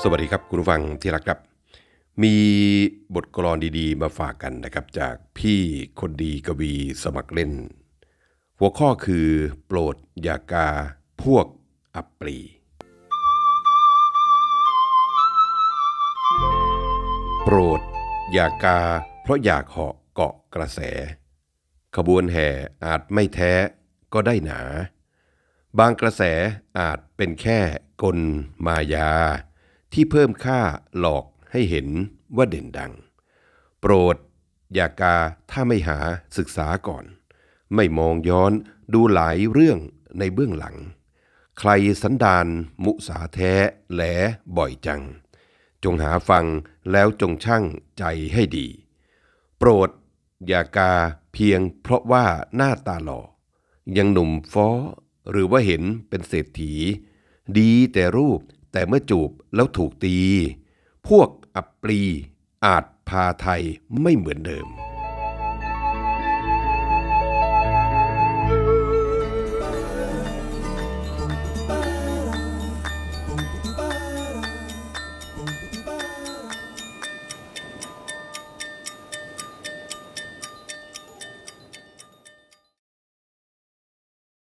สวัสดีครับคุณผู้ฟังที่รักครับ มีบทกลอนดีๆ มาฝากกันนะครับ จากพี่คนดีกวีสมัครเล่น หัวข้อคือโปรดอย่ากาพวกอัปรีโปรดอย่ากาเพราะอยากเหาะเกาะกระแส ขบวนแห่อาจไม่แท้ก็ได้หนา บางกระแสอาจเป็นแค่กลมายา ที่เพิ่มค่าหลอกให้เห็นว่าเด่นดัง โปรด อย่ากาถ้าไม่หาศึกษาก่อน ไม่มองย้อนดูหลายเรื่องในเบื้องหลัง ใครสันดานมุสาแท้แหลบ่อยจัง จงหาฟังแล้วจงชั่งใจให้ดี โปรด อย่ากาเพียงเพราะว่าหน้าตาหล่อ ยังหนุ่มฟ้อหรือว่าเห็นเป็นเศรษฐี ดีแต่รูป แต่เมื่อจูบแล้วถูกตี พวกอับปรีอาจพาไทยไม่เหมือนเดิม